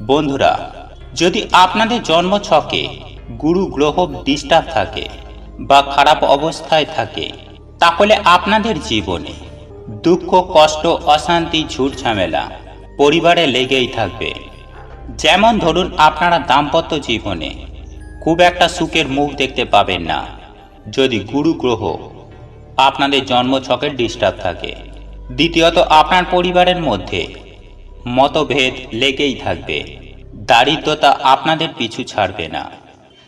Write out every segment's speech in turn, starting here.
বন্ধুরা, যদি আপনাদের জন্ম ছকে গুরু গ্রহ ডিস্টার্ব থাকে বা খারাপ অবস্থায় থাকে, তাহলে আপনাদের জীবনে দুঃখ, কষ্ট, অশান্তি, ঝুট ঝামেলা পরিবারে লেগেই থাকবে। যেমন ধরুন আপনারা দাম্পত্য জীবনে খুব একটা সুখের মুখ দেখতে পাবেন না, যদি গুরু গ্রহ আপনাদের জন্ম ছকের ডিস্টার্ব থাকে। দ্বিতীয়ত, আপনার পরিবারের মধ্যে মতভেদ লেগেই থাকবে। দারিদ্রতা আপনাদের পিছু ছাড়বে না।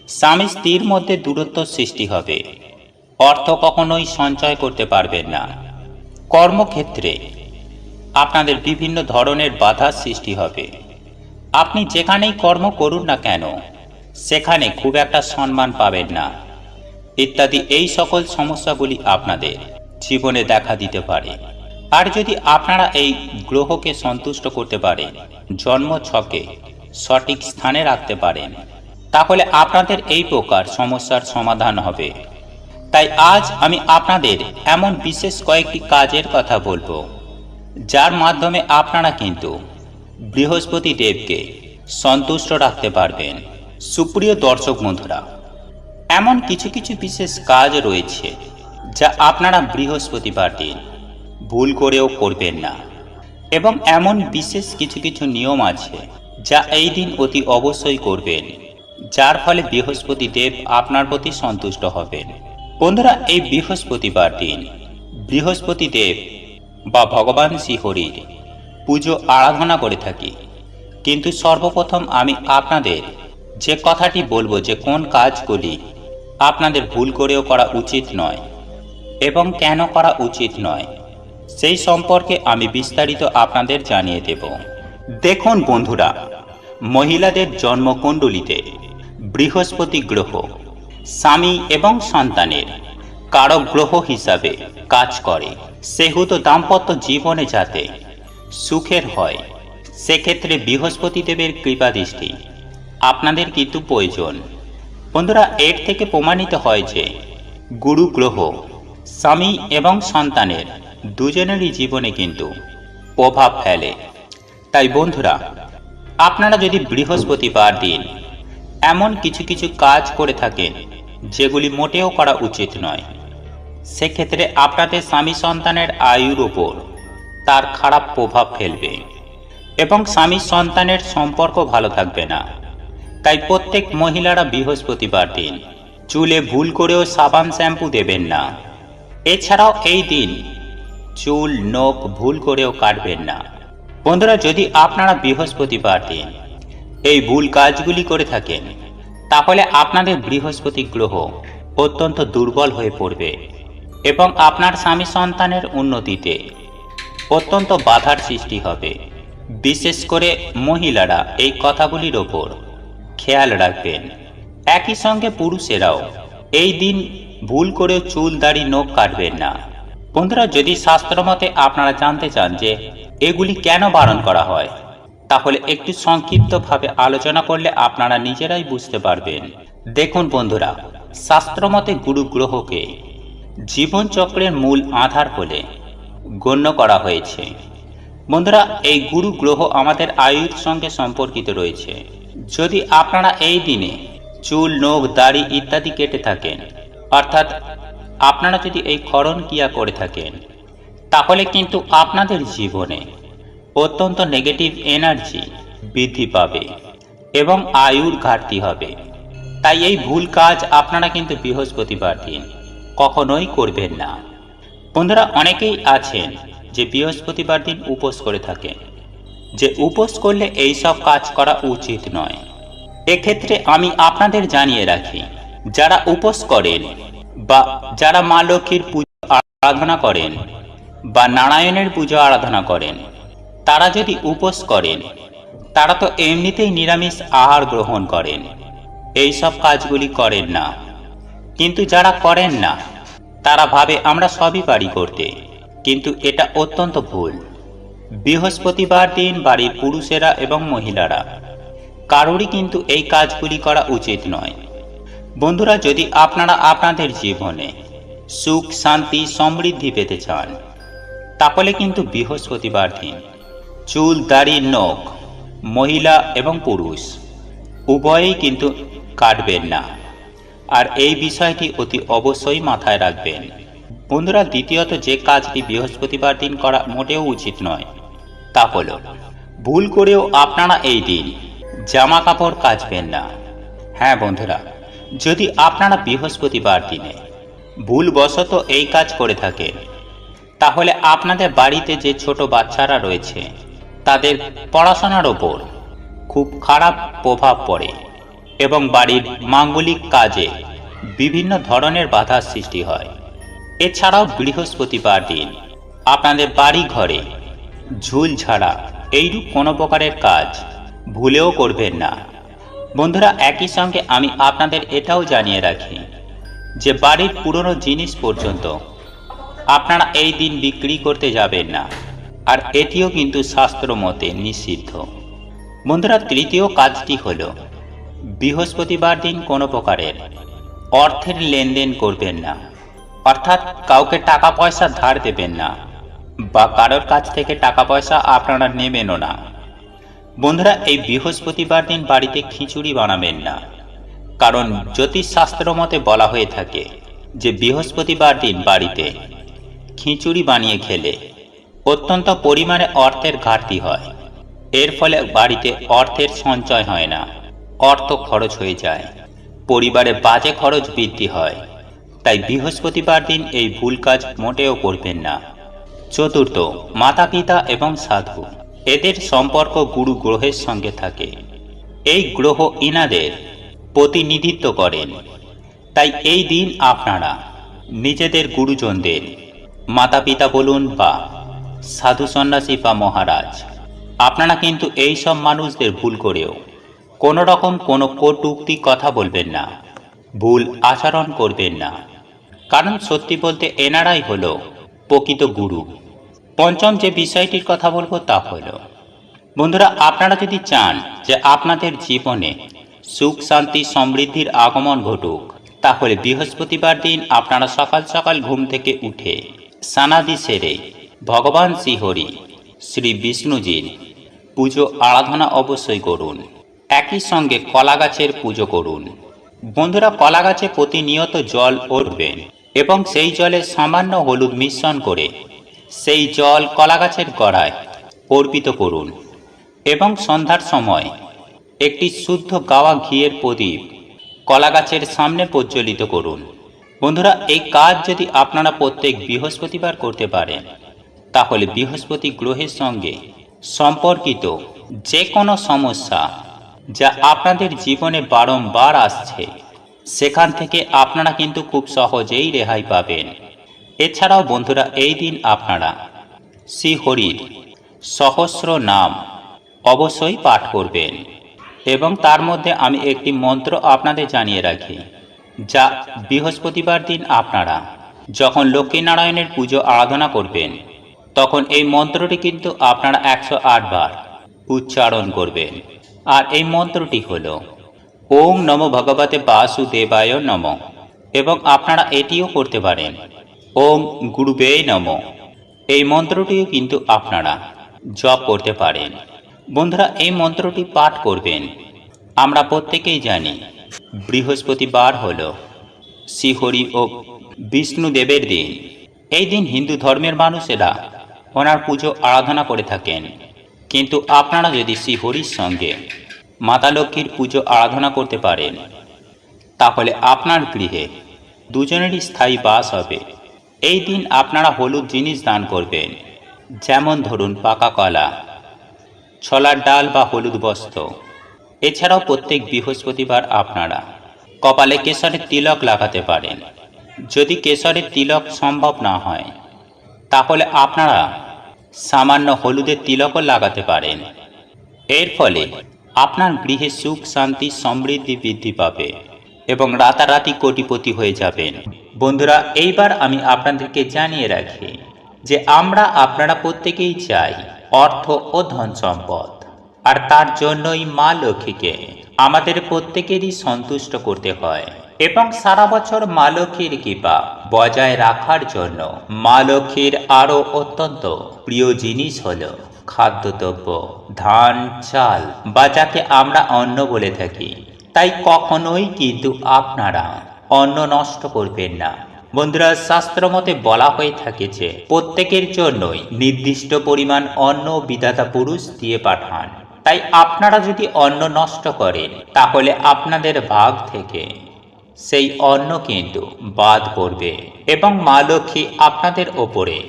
স্বামী স্ত্রীর মধ্যে দূরত্ব সৃষ্টি হবে। অর্থ কখনোই সঞ্চয় করতে পারবেন না। কর্মক্ষেত্রে আপনাদের বিভিন্ন ধরনের বাধার সৃষ্টি হবে। আপনি যেখানেই কর্ম করুন না কেন, সেখানে খুব একটা সম্মান পাবেন না। ইত্যাদি এই সকল সমস্যাগুলি আপনাদের জীবনে দেখা দিতে পারে। আর যদি আপনারা এই গ্রহকে সন্তুষ্ট করতে পারেন, জন্ম ছকে সঠিক স্থানে রাখতে পারেন, তাহলে আপনাদের এই প্রকার সমস্যার সমাধান হবে। তাই আজ আমি আপনাদের এমন বিশেষ কয়েকটি কাজের কথা বলব, যার মাধ্যমে আপনারা কিন্তু বৃহস্পতি দেবকে সন্তুষ্ট রাখতে পারবেন। সুপ্রিয় দর্শক বন্ধুরা, এমন কিছু কিছু বিশেষ কাজ রয়েছে, যা আপনারা বৃহস্পতিবার দিন ভুল করেও করবেন না। এবং এমন বিশেষ কিছু কিছু নিয়ম আছে, যা এই দিন অতি অবশ্যই করবেন, যার ফলে বৃহস্পতি দেব আপনার প্রতি সন্তুষ্ট হবেন। বন্ধুরা, এই বৃহস্পতিবার দিন, বৃহস্পতি দেব বা ভগবান শ্রীহরির পুজো আরাধনা করে থাকি। কিন্তু সর্বপ্রথম আমি আপনাদের যে কথাটি বলব, যে কোন কাজগুলি আপনাদের ভুল করেও করা উচিত নয় এবং কেন করা উচিত নয় সেই সম্পর্কে আমি বিস্তারিত আপনাদের জানিয়ে দেব। দেখুন বন্ধুরা, মহিলাদের জন্মকুণ্ডলিতে বৃহস্পতি গ্রহ, স্বামী এবং সন্তানের কারক গ্রহ হিসাবে কাজ করে। সেহেতু দাম্পত্য জীবনে যাতে সুখের হয়, সেক্ষেত্রে বৃহস্পতি দেবের কৃপা দৃষ্টি আপনাদের কিন্তু প্রয়োজন। বন্ধুরা, এর থেকে প্রমাণিত হয় যে গুরু গ্রহ, স্বামী এবং সন্তানের দুজনেরই জীবনে কিন্তু প্রভাব ফেলে। তাই বন্ধুরা, আপনারা যদি বৃহস্পতিবার দিন এমন কিছু কিছু কাজ করে থাকেন, যেগুলি মোটেও করা উচিত নয়, সেক্ষেত্রে আপনাদের স্বামী সন্তানের আয়ুর ওপর তার খারাপ প্রভাব ফেলবে এবং স্বামী সন্তানের সম্পর্ক ভালো থাকবে না। তাই প্রত্যেক মহিলারা বৃহস্পতিবার দিন চুলে ভুল করেও সাবান শ্যাম্পু দেবেন না। এছাড়াও এই দিন চুল, নখ ভুল করেও কাটবেন না। বন্ধুরা, যদি আপনারা বৃহস্পতিবার দিন এই ভুল কাজগুলি করে থাকেন, তাহলে আপনাদের বৃহস্পতি গ্রহ অত্যন্ত দুর্বল হয়ে পড়বে এবং আপনার স্বামী সন্তানের উন্নতিতে অত্যন্ত বাধার সৃষ্টি হবে। বিশেষ করে মহিলারা এই কথাগুলির ওপর খেয়াল রাখবেন। একই সঙ্গে পুরুষেরাও এই দিন ভুল করে চুল, দাড়ি, নখ কাটবেন না। বন্ধুরা, যদি শাস্ত্রমতে আপনারা জানতে চান যে এগুলি কেন বারণ করা হয়, তাহলে একটু সংক্ষিপ্তভাবে আলোচনা করলে আপনারা নিজেরাই বুঝতে পারবেন। দেখুন বন্ধুরা শাস্ত্রমতে গুরু গ্রহকে জীবনচক্রের মূল আধার বলে গণ্য করা হয়েছে। বন্ধুরা, এই গুরু গ্রহ আমাদের আয়ুর সঙ্গে সম্পর্কিত রয়েছে। যদি আপনারা এই দিনে চুল, নখ, দাড়ি ইত্যাদি কেটে থাকেন, অর্থাৎ আপনারা যদি এই খরণ ক্রিয়া করে থাকেন, তাহলে কিন্তু আপনাদের জীবনে অত্যন্ত নেগেটিভ এনার্জি বৃদ্ধি পাবে এবং আয়ুর ঘাটতি হবে। তাই এই ভুল কাজ আপনারা কিন্তু বৃহস্পতিবার দিন কখনোই করবেন না। বন্ধুরা, অনেকেই আছেন যে বৃহস্পতিবার দিন উপোস করে থাকেন। যে উপোস করলে এই সব কাজ করা উচিত নয়। এক্ষেত্রে আমি আপনাদের জানিয়ে রাখি, যারা উপোস করেন বা যারা মা লক্ষ্মীর পুজো আরাধনা করেন বা নারায়ণের পুজো আরাধনা করেন, তারা যদি উপোস করেন, তারা তো এমনিতেই নিরামিষ আহার গ্রহণ করেন। এই সব কাজগুলি করেন না। কিন্তু যারা করেন না, তারা ভাবে আমরা সবই পারি করতে, কিন্তু এটা অত্যন্ত ভুল। বৃহস্পতিবার দিন বাড়ির পুরুষেরা এবং মহিলারা, কারোরই কিন্তু এই কাজগুলি করা উচিত নয়। বন্ধুরা, যদি আপনারা আপনাদের জীবনে সুখ, শান্তি, সমৃদ্ধি পেতে চান, তাহলে কিন্তু বৃহস্পতিবার দিন চুল, দাড়ি, নখ, মহিলা এবং পুরুষ উভয়েই কিন্তু কাটবেন না। আর এই বিষয়টি অতি অবশ্যই মাথায় রাখবেন। বন্ধুরা, দ্বিতীয়ত যে কাজটি বৃহস্পতিবার দিন করা মোটেও উচিত নয়, তা হলো ভুল করেও আপনারা এই দিন জামা কাপড় কাচবেন না। হ্যাঁ বন্ধুরা যদি আপনারা বৃহস্পতিবার দিনে ভুলবশত এই কাজ করে থাকেন, তাহলে আপনাদের বাড়িতে যে ছোট বাচ্চারা রয়েছে, তাদের পড়াশোনার ওপর খুব খারাপ প্রভাব পড়ে এবং বাড়ির মাঙ্গলিক কাজে বিভিন্ন ধরনের বাধার সৃষ্টি হয়। এছাড়াও বৃহস্পতিবার দিন আপনাদের বাড়ি ঘরে ঝুল ছাড়া এইরূপ কোনো প্রকারের কাজ ভুলেও করবেন না। বন্ধুরা, একই সঙ্গে আমি আপনাদের এটাও জানিয়ে রাখি যে বাড়ির পুরনো জিনিস পর্যন্ত আপনারা এই দিন বিক্রি করতে যাবেন না। আর এটিও কিন্তু শাস্ত্র মতে নিষিদ্ধ। বন্ধুরা, তৃতীয় কাজটি হল, বৃহস্পতিবার দিন কোনো প্রকারের অর্থের লেনদেন করবেন না। অর্থাৎ কাউকে টাকা পয়সা ধার দেবেন না বা কারোর কাছ থেকে টাকা পয়সা আপনারা নেবেনও না। বন্ধুরা, এই বৃহস্পতিবার দিন বাড়িতে খিচুড়ি বানাবেন না। কারণ জ্যোতিষশাস্ত্র মতে বলা হয়ে থাকে যে, বৃহস্পতিবার দিন বাড়িতে খিচুড়ি বানিয়ে খেলে অত্যন্ত পরিমাণে অর্থের ঘাটতি হয়। এর ফলে বাড়িতে অর্থের সঞ্চয় হয় না, অর্থ খরচ হয়ে যায়, পরিবারে বাজে খরচ বৃদ্ধি হয়। তাই বৃহস্পতিবার দিন এই ভুল কাজ মোটেও করবেন না। চতুর্থ মাতা পিতা এবং সাধু। এদের সম্পর্ক গুরু গ্রহের সঙ্গে থাকে। এই গ্রহ ইনাদের প্রতিনিধিত্ব করেন। তাই এই দিন আপনারা নিজেদের গুরুজনদের মাতা পিতা বলুন বা সাধু সন্ন্যাসী বা মহারাজ, আপনারা কিন্তু এই সব মানুষদের ভুল করেও কোনো রকম কোনো কটুক্তি কথা বলবেন না, ভুল আচরণ করবেন না। কারণ সত্যি বলতে এনারাই হলো প্রকৃত গুরু। পঞ্চম যে বিষয়টির কথা বলব তা হলো বন্ধুরা আপনারা যদি চান যে আপনাদের জীবনে সুখ, শান্তি, সমৃদ্ধির আগমন ঘটুক, তাহলে বৃহস্পতিবার দিন আপনারা সকাল সকাল ঘুম থেকে উঠে সানাদি সেরে ভগবান শ্রীহরি, শ্রী বিষ্ণুজির পুজো আরাধনা অবশ্যই করুন। একই সঙ্গে কলা গাছের পুজো করুন। বন্ধুরা কলা গাছে প্রতিনিয়ত জল উঠবেন এবং সেই জলে সামান্য হলুদ মিশ্রণ করে সেই জল কলা গাছের গড়ায় অর্পিত করুন এবং সন্ধ্যার সময় একটি শুদ্ধ গাওয়া ঘিয়ের প্রদীপ কলা গাছের সামনে প্রজ্বলিত করুন। বন্ধুরা, এই কাজ যদি আপনারা প্রত্যেক বৃহস্পতিবার করতে পারেন, তাহলে বৃহস্পতি গ্রহের সঙ্গে সম্পর্কিত যে কোনো সমস্যা যা আপনাদের জীবনে বারংবার আসছে, সেখান থেকে আপনারা কিন্তু খুব সহজেই রেহাই পাবেন। এছাড়াও বন্ধুরা, এই দিন আপনারা শ্রী হরির সহস্র নাম অবশ্যই পাঠ করবেন। এবং তার মধ্যে আমি একটি মন্ত্র আপনাদের জানিয়ে রাখি, যা বৃহস্পতিবার দিন আপনারা যখন লক্ষ্মীনারায়ণের পুজো আরাধনা করবেন, তখন এই মন্ত্রটি কিন্তু আপনারা একশো বার উচ্চারণ করবেন। আর এই মন্ত্রটি হল, ওং নম ভগবতে বাসুদেবায় নম। এবং আপনারা এটিও করতে পারেন। ওং গুরুবে নম। এই মন্ত্রটিও কিন্তু আপনারা জপ করতে পারেন। বন্ধুরা, এই মন্ত্রটি পাঠ করবেন। আমরা প্রত্যেকেই জানি, বৃহস্পতিবার হল শ্রীহরি ও বিষ্ণুদেবের দিন। এই দিন হিন্দু ধর্মের মানুষেরা ওনার পুজো আরাধনা করে থাকেন। কিন্তু আপনারা যদি শ্রীহরির সঙ্গে মাতা লক্ষ্মীর পুজো আরাধনা করতে পারেন, তাহলে আপনার গৃহে দুজনেরই স্থায়ী বাস হবে। এই দিন আপনারা হলুদ জিনিস দান করবেন। যেমন ধরুন পাকা কলা, ছলার ডাল বা হলুদ বস্ত্র। এছাড়াও প্রত্যেক বৃহস্পতিবার আপনারা কপালে কেশরের তিলক লাগাতে পারেন। যদি কেশরের তিলক সম্ভব না হয়, তাহলে আপনারা সামান্য হলুদের তিলকও লাগাতে পারেন। এর ফলে আপনার গৃহে সুখ, শান্তি, সমৃদ্ধি বৃদ্ধি পাবে এবং রাতারাতি কোটিপতি হয়ে যাবেন। বন্ধুরা, এইবার আমি আপনাদেরকে জানিয়ে রাখি যে আমরা আপনারা প্রত্যেকেই চাই অর্থ ও ধন সম্পদ। আর তার জন্যই মা লক্ষ্মীকে আমাদের প্রত্যেকেরই সন্তুষ্ট করতে হয় এবং সারা বছর মা লক্ষ্মীর কৃপা বজায় রাখার জন্য মা লক্ষ্মীর আরও অত্যন্ত প্রিয় জিনিস হল খাদ্যদ্রব্য, ধান, চাল বা যাকে আমরা অন্ন বলে থাকি। তাই কখনোই কিন্তু আপনারা অন্ন নষ্ট করবেন না। বন্ধুরা শাস্ত্র মতে বলা হয়ে থাকে যে, প্রত্যেকের জন্যই নির্দিষ্ট পরিমাণ অন্ন বিধাতা পুরুষ দিয়ে পাঠান। তাই আপনারা যদি অন্ন নষ্ট করেন, তাহলে আপনাদের ভাগ থেকে সেই অন্ন কিন্তু বাদ পড়বে এবং মা লক্ষ্মী আপনাদের ওপরে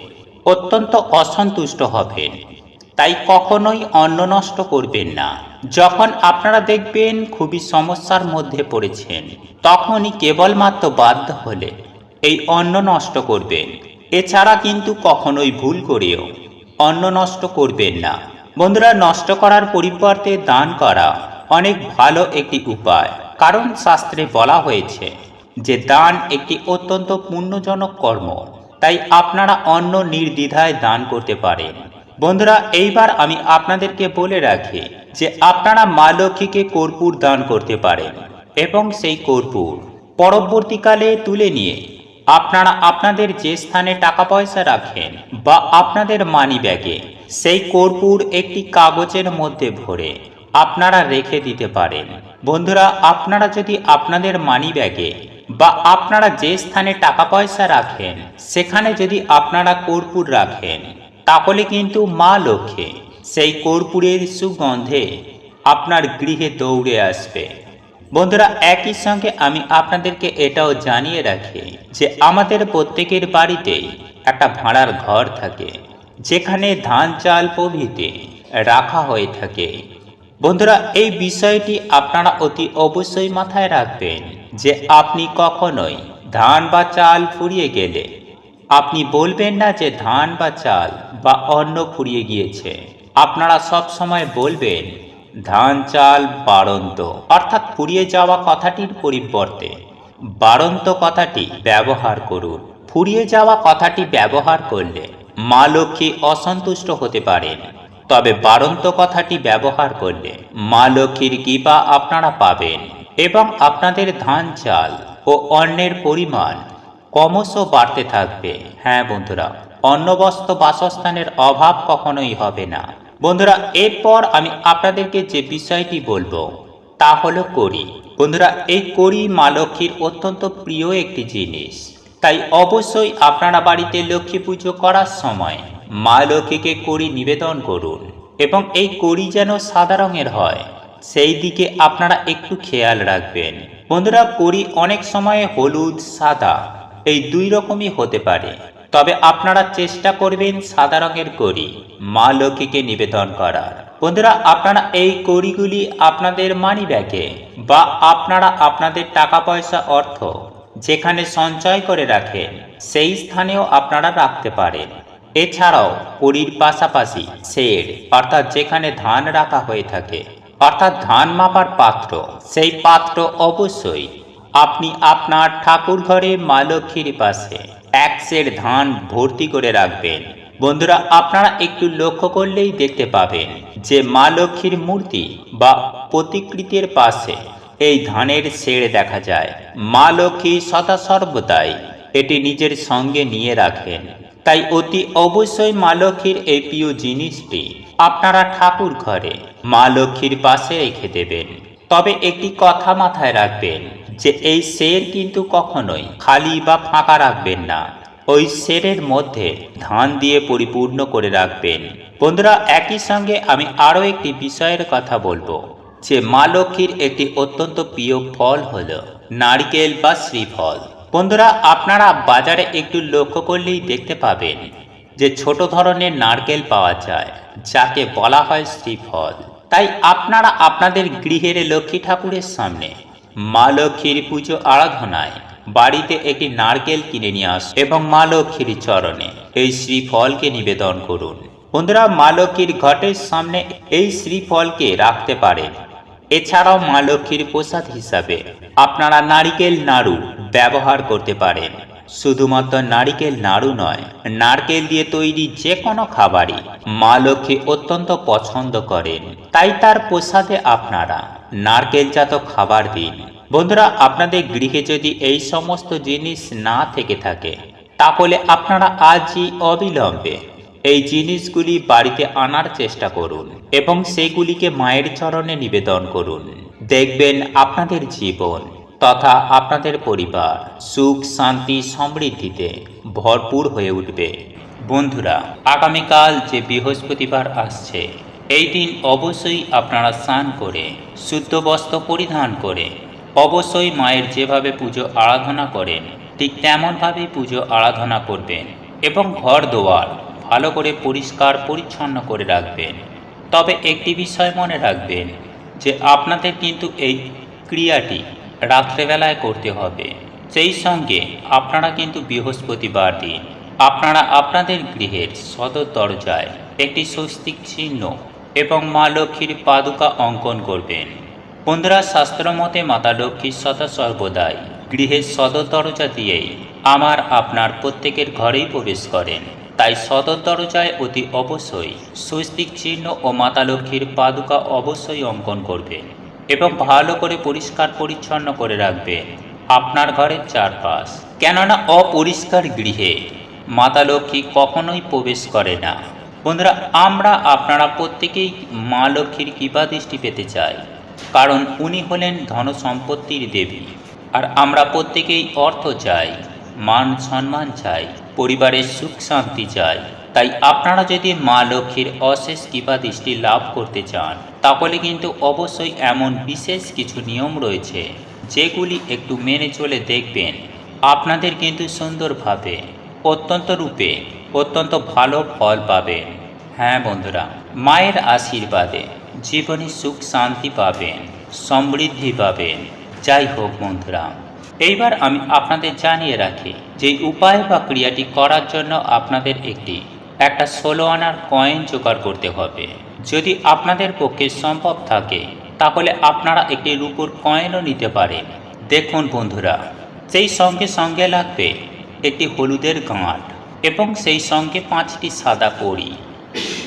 অত্যন্ত অসন্তুষ্ট হবেন। তাই কখনোই অন্ন নষ্ট করবেন না। যখন আপনারা দেখবেন খুবই সমস্যার মধ্যে পড়েছেন, তখনই কেবলমাত্র বাধ্য হলে এই অন্ন নষ্ট করবেন। এছাড়া কিন্তু কখনোই ভুল করেও অন্ন নষ্ট করবেন না। বন্ধুরা, নষ্ট করার পরিবর্তে দান করা অনেক ভালো একটি উপায়। কারণ শাস্ত্রে বলা হয়েছে যে, দান একটি অত্যন্ত পুণ্যজনক কর্ম। তাই আপনারা অন্য নির্দ্বিধায় দান করতে পারেন। বন্ধুরা, এইবার আমি আপনাদেরকে বলে রাখি যে আপনারা মা লক্ষ্মীকে কর্পূর দান করতে পারেন এবং সেই কর্পূর পরবর্তীকালে তুলে নিয়ে আপনারা আপনাদের যে স্থানে টাকা পয়সা রাখেন বা আপনাদের মানি ব্যাগে সেই কর্পূর একটি কাগজের মধ্যে ভরে আপনারা রেখে দিতে পারেন। বন্ধুরা, আপনারা যদি আপনাদের মানি ব্যাগে বা আপনারা যে স্থানে টাকা পয়সা রাখেন, সেখানে যদি আপনারা কর্পূর রাখেন, তাহলে কিন্তু মা লক্ষ্মী সেই কর্পূরের সুগন্ধে আপনার গৃহে দৌড়ে আসবে। বন্ধুরা, একই সঙ্গে আমি আপনাদেরকে এটাও জানিয়ে রাখি যে আমাদের প্রত্যেকের বাড়িতেই একটা ভাড়ার ঘর থাকে, যেখানে ধান চাল প্রভৃতি রাখা হয়ে থাকে। বন্ধুরা, এই বিষয়টি আপনারা অতি অবশ্যই মাথায় রাখবেন যে আপনি কখনোই ধান বা চাল ফুরিয়ে গেলে আপনি বলবেন না যে ধান বা চাল বা অন্ন ফুরিয়ে গিয়েছে। আপনারা সব সময় বলবেন, ধান চাল বাড়ন্ত। অর্থাৎ ফুরিয়ে যাওয়া কথাটির পরিবর্তে, বাড়ন্ত কথাটি ব্যবহার করুন। ফুরিয়ে যাওয়া কথাটি ব্যবহার করলে মা লক্ষ্মী অসন্তুষ্ট হতে পারেন। তবে বাড়ন্ত কথাটি ব্যবহার করলে মা লক্ষ্মীর কৃপা আপনারা পাবেন এবং আপনাদের ধান চাল ও অন্নের পরিমাণ ক্রমশ বাড়তে থাকবে। হ্যাঁ বন্ধুরা, অন্নবস্ত্র বাসস্থানের অভাব কখনোই হবে না। বন্ধুরা, এরপর আমি আপনাদেরকে যে বিষয়টি বলব, তা হলো করি বন্ধুরা, এই করি মা লক্ষ্মীর অত্যন্ত প্রিয় একটি জিনিস। তাই অবশ্যই আপনারা বাড়িতে লক্ষ্মী পুজো করার সময় মা লক্ষ্মীকে করি নিবেদন করুন এবং এই করি যেন সাদা রঙের হয়, সেই দিকে আপনারা একটু খেয়াল রাখবেন। বন্ধুরা করি অনেক সময় হলুদ, সাদা, এই দুই রকমই হতে পারে। তবে আপনারা চেষ্টা করবেন সাদা রঙের করি মা লক্ষ্মীকে নিবেদন করার। বন্ধুরা, আপনারা এই কড়িগুলি আপনাদের মানি ব্যাগে বা আপনারা আপনাদের টাকা পয়সা অর্থ যেখানে সঞ্চয় করে রাখেন, সেই স্থানেও আপনারা রাখতে পারেন। এছাড়াও কড়ির পাশাপাশি শেড অর্থাৎ যেখানে ধান রাখা হয়ে থাকে, অর্থাৎ ধান মাপার পাত্র, সেই পাত্র অবশ্যই আপনি আপনার ঠাকুর ঘরে মা লক্ষ্মীর পাশে এক সের ধান ভর্তি করে রাখবেন। বন্ধুরা, আপনারা একটু লক্ষ্য করলেই দেখতে পাবেন যে মা লক্ষ্মীর মূর্তি বা প্রতিকৃতির পাশে এই ধানের শেড় দেখা যায়। মা লক্ষ্মী সদা সর্বদাই এটি নিজের সঙ্গে নিয়ে রাখেন। তাই অতি অবশ্যই মা লক্ষ্মীর এই প্রিয় জিনিসটি আপনারা ঠাকুর ঘরে মা লক্ষ্মীর পাশে রেখে দেবেন। তবে একটি কথা মাথায় রাখবেন যে এই শের কিন্তু কখনোই খালি বা ফাঁকা রাখবেন না। ওই শেরের মধ্যে ধান দিয়ে পরিপূর্ণ করে রাখবেন। বন্ধুরা, একই সঙ্গে আমি আরও একটি বিষয়ের কথা বলব, যে মা লক্ষ্মীর একটি অত্যন্ত প্রিয় ফল হলো নারকেল বা শ্রীফল। বন্ধুরা, আপনারা বাজারে একটু লক্ষ্য করলেই দেখতে পাবেন যে ছোট ধরনের নারকেল পাওয়া যায়, যাকে বলা হয় শ্রীফল। তাই আপনারা আপনাদের গৃহের লক্ষ্মী ঠাকুরের সামনে মা লক্ষ্মীর পুজো আরাধনায় বাড়িতে একটি নারকেল কিনে নিয়ে আস এবং মা লক্ষ্মীর চরণে এই শ্রীফলকে নিবেদন করুন। বন্ধুরা, মা লক্ষ্মীর ঘটের সামনে এই শ্রীফলকে রাখতে পারেন। এছাড়াও মা লক্ষ্মীর প্রসাদ হিসাবে আপনারা নারিকেল নাড়ু ব্যবহার করতে পারেন। শুধুমাত্র নারিকেল নাড়ু নয়, নারকেল দিয়ে তৈরি যে কোনো খাবারই মা লক্ষ্মী অত্যন্ত পছন্দ করেন। তাই তার প্রসাদে আপনারা নারকেলজাত খাবার দিন। বন্ধুরা, আপনাদের গৃহে যদি এই সমস্ত জিনিস না থেকে থাকে, তাহলে আপনারা আজই অবিলম্বে এই জিনিসগুলি বাড়িতে আনার চেষ্টা করুন এবং সেগুলিকে মায়ের চরণে নিবেদন করুন। দেখবেন আপনাদের জীবন তথা আপনাদের পরিবার সুখ, শান্তি, সমৃদ্ধিতে ভরপুর হয়ে উঠবে। বন্ধুরা, আগামীকাল যে বৃহস্পতিবার আসছে, এই দিন অবশ্যই আপনারা স্নান করে, শুদ্ধ বস্ত্র পরিধান করে অবশ্যই মায়ের যেভাবে পুজো আরাধনা করেন, ঠিক তেমনভাবেই পুজো আরাধনা করবেন এবং ঘর দোয়ার ভালো করে পরিষ্কার পরিচ্ছন্ন করে রাখবেন। তবে একটি বিষয় মনে রাখবেন যে আপনাদের কিন্তু এই ক্রিয়াটি রাত্রেবেলায় করতে হবে। সেই সঙ্গে আপনারা কিন্তু বৃহস্পতিবার দিন, আপনারা আপনাদের গৃহের সদর দরজায় একটি স্বস্তিক চিহ্ন এবং মা লক্ষ্মীর পাদুকা অঙ্কন করবেন। বন্ধুরা, শাস্ত্র মতে মাতা লক্ষ্মীর সদা সর্বদাই গৃহের সদর দরজা দিয়েই আমার আপনার প্রত্যেকের ঘরেই প্রবেশ করেন। তাই সদর দরজায় অতি অবশ্যই স্বস্তিক চিহ্ন ও মাতা লক্ষ্মীর পাদুকা অবশ্যই অঙ্কন করবেন এবং ভালো করে পরিষ্কার পরিচ্ছন্ন করে রাখবেন আপনার ঘরের চারপাশ। কেননা অপরিষ্কার গৃহে মাতা লক্ষ্মী কখনোই প্রবেশ করে না। বন্ধুরা, আমরা আপনারা প্রত্যেকেই মা লক্ষ্মীর কৃপা দৃষ্টি পেতে চাই। কারণ উনি হলেন ধন সম্পত্তির দেবী। আর আমরা প্রত্যেকেই অর্থ চাই, মান সম্মান চাই, পরিবারের সুখ শান্তি চাই। তাই আপনারা যদি মা লক্ষ্মীর অশেষ কৃপা দৃষ্টি লাভ করতে চান, তাহলে কিন্তু অবশ্যই এমন বিশেষ কিছু নিয়ম রয়েছে, যেগুলি একটু মেনে চলে দেখবেন। আপনাদের কিন্তু সুন্দরভাবে, অত্যন্ত রূপে, অত্যন্ত ভালো ফল পাবেন। হ্যাঁ বন্ধুরা, মায়ের আশীর্বাদে। জীবনে সুখ শান্তি পাবেন, সমৃদ্ধি পাবেন। যাই হোক বন্ধুরা, এইবার আমি আপনাদের জানিয়ে রাখি যে উপায় বা ক্রিয়াটি করার জন্য আপনাদের একটি, একটা ষোলো আনার কয়েন জোগাড় করতে হবে। যদি আপনাদের পক্ষে সম্ভব থাকে, তাহলে আপনারা একটি রূপোর কয়েনও নিতে পারেন। দেখুন বন্ধুরা, সেই সঙ্গে সঙ্গে লাগবে একটি হলুদের গাঁট এবং সেই সঙ্গে পাঁচটি সাদা কড়ি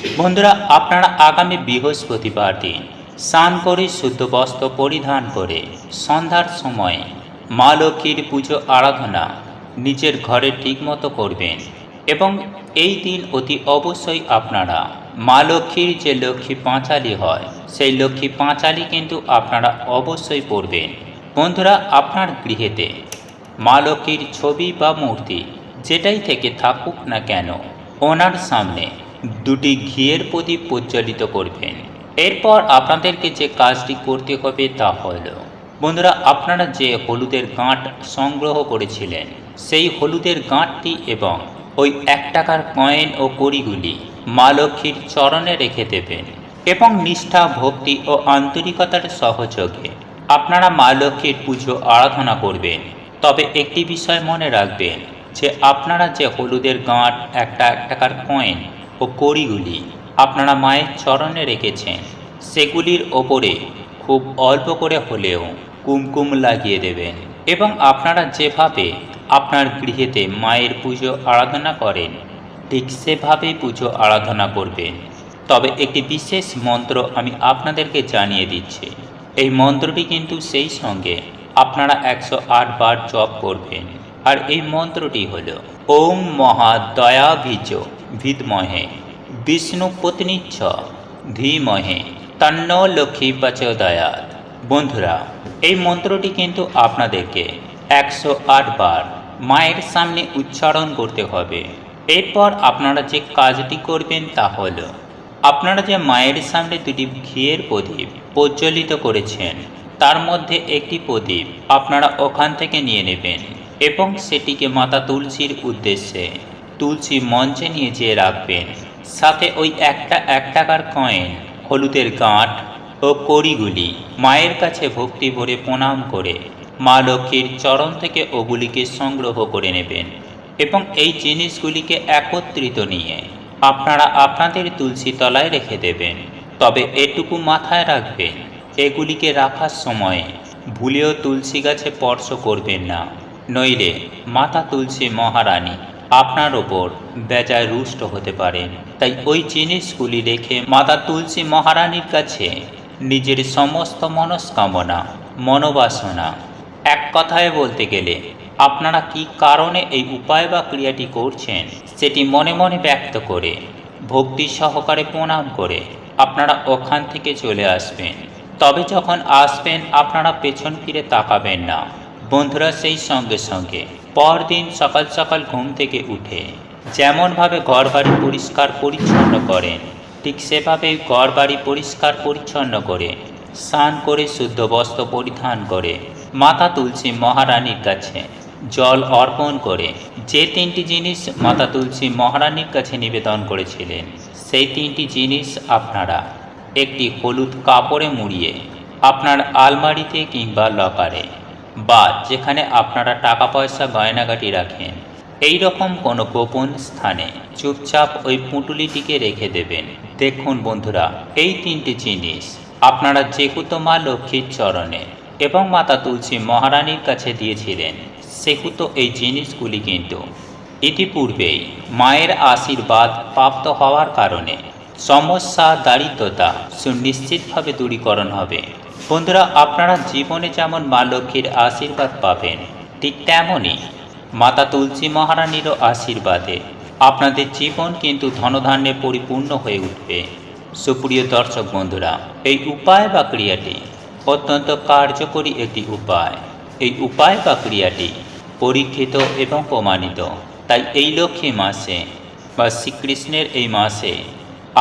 বন্ধুরা, আপনারা আগামী বৃহস্পতিবার দিন স্নান করে শুদ্ধ বস্ত্র পরিধান করে সন্ধ্যার সময় মা লক্ষ্মীর পুজো আরাধনা নিজের ঘরে ঠিকমতো করবেন এবং এই দিন অতি অবশ্যই আপনারা মা লক্ষ্মীর যে লক্ষ্মী পাঁচালি হয়, সেই লক্ষ্মী পাঁচালি কিন্তু আপনারা অবশ্যই পড়বেন বন্ধুরা, আপনার গৃহেতে মা লক্ষ্মীর ছবি বা মূর্তি যেটাই থেকে থাকুক না কেন, ওনার সামনে দুটি ঘিয়ের প্রদীপ প্রজ্বলিত করবেন। এরপর আপনাদেরকে যে কাজটি করতে হবে তা হল, বন্ধুরা, আপনারা যে হলুদের গাঁট সংগ্রহ করেছিলেন, সেই হলুদের গাঁটটি এবং ওই এক টাকার কয়েন ও কড়িগুলি মা লক্ষ্মীর চরণে রেখে দেবেন এবং নিষ্ঠা, ভক্তি ও আন্তরিকতার সহযোগে আপনারা মা লক্ষ্মীর পুজো আরাধনা করবেন। তবে একটি বিষয় মনে রাখবেন যে আপনারা যে হলুদের গাঁট একটা এক টাকার কয়েন ও কড়িগুলি আপনারা মায়ের চরণে রেখেছেন। সেগুলির ওপরে খুব অল্প করে হলেও কুমকুম লাগিয়ে দেবেন এবং আপনারা যেভাবে আপনার গৃহেতে মায়ের পুজো আরাধনা করেন, ঠিক সেভাবেই পুজো আরাধনা করবেন। তবে একটি বিশেষ মন্ত্র আমি আপনাদেরকে জানিয়ে দিচ্ছি। এই মন্ত্রটি কিন্তু সেই সঙ্গে আপনারা একশো আট বার জপ করবেন। আর এই মন্ত্রটি হল, ওম মহাদয়াভিজ। ভিদমহে বিষ্ণু পত্নীচ্ছ, ধীমহে। তন্ন লক্ষ্মী প্রচোদয়াত বন্ধুরা, এই মন্ত্রটি কিন্তু আপনাদেরকে একশো বার মায়ের সামনে উচ্চারণ করতে হবে। এরপর আপনারা যে কাজটি করবেন তা হল, আপনারা যে মায়ের সামনে দুটি ঘিয়ের প্রদীপ প্রজ্বলিত করেছেন, তার মধ্যে একটি প্রদীপ আপনারা ওখান থেকে নিয়ে নেবেন এবং সেটিকে মাতা তুলসীর উদ্দেশ্যে তুলসী মঞ্চে নিয়ে যেয়ে রাখবেন। সাথে ওই একটা এক টাকার কয়েন, হলুদের গাঁট ও কড়িগুলি মায়ের কাছে ভক্তি ভরে প্রণাম করে মা লক্ষ্মীর চরণ থেকে ওগুলিকে সংগ্রহ করে নেবেন এবং এই জিনিসগুলিকে একত্রিত নিয়ে আপনারা আপনাদের তুলসী তলায় রেখে দেবেন। তবে এটুকু মাথায় রাখবেন, এগুলিকে রাখার সময় ভুলেও তুলসী গাছে স্পর্শ করবেন না। নইলে মাতা তুলসী মহারানী আপনার ওপর বেজায় রুষ্ট হতে পারেন তাই ওই জিনিসগুলি রেখে মাতা তুলসী মহারানীর কাছে নিজের সমস্ত মনস্কামনা, মনোবাসনা এক কথায় বলতে গেলে, আপনারা কি কারণে এই উপায় বা ক্রিয়াটি করছেন সেটি মনে মনে ব্যক্ত করে, ভক্তি সহকারে প্রণাম করে আপনারা ওখান থেকে চলে আসবেন। তবে যখন আসবেন আপনারা পেছন ফিরে তাকাবেন না। বন্ধুরা, সেই সঙ্গে সঙ্গে পরদিন সকাল সকাল ঘুম থেকে উঠে যেমনভাবে ঘরবাড়ি পরিষ্কার পরিচ্ছন্ন করেন, ঠিক সেভাবেই ঘরবাড়ি পরিষ্কার পরিচ্ছন্ন করে, স্নান করে শুদ্ধ বস্ত্র পরিধান করে মাতা তুলসী মহারানীর কাছে জল অর্পণ করে, যে তিনটি জিনিস মাতা তুলসী মহারানীর কাছে নিবেদন করেছিলেন, সেই তিনটি জিনিস আপনারা একটি হলুদ কাপড়ে মুড়িয়ে আপনার আলমারিতে কিংবা লকারে বা যেখানে আপনারা টাকা পয়সা গয়নাগাটি রাখেন এই রকম কোনো গোপন স্থানে চুপচাপ ওই পুঁটুলিটিকে রেখে দেবেন। দেখুন বন্ধুরা, এই তিনটি জিনিস আপনারা যেহেতু মা লক্ষ্মীর চরণে এবং মাতা তুলসী মহারানীর কাছে দিয়েছিলেন সেহেতু এই জিনিসগুলি কিন্তু ইতিপূর্বেই মায়ের আশীর্বাদ প্রাপ্ত হওয়ার কারণে সমস্যা দারিদ্রতা সুনিশ্চিতভাবে দূরীকরণ হবে। বন্ধুরা, আপনারা জীবনে যেমন মা লক্ষ্মীর আশীর্বাদ পাবেন, ঠিক তেমনই মাতা তুলসী মহারানীরও আশীর্বাদে আপনাদের জীবন কিন্তু ধনধান্যে পরিপূর্ণ হয়ে উঠবে। সুপ্রিয় দর্শক বন্ধুরা, এই উপায় বা ক্রিয়াটি অত্যন্ত কার্যকরী একটি উপায়। এই উপায় বা ক্রিয়াটি পরীক্ষিত এবং প্রমাণিত। তাই এই লক্ষ্মী মাসে বা শ্রীকৃষ্ণের এই মাসে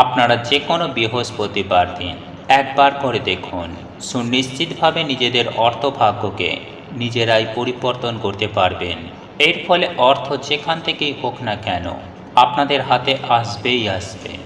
আপনারা যে কোনো বৃহস্পতিবার দিন একবার করে দেখুন। সুনিশ্চিতভাবে নিজেদের অর্থভাগ্যকে নিজেরাই পরিবর্তন করতে পারবেন। এর ফলে অর্থ যেখান থেকেই হোক না কেন, আপনাদের হাতে আসবেই আসবে।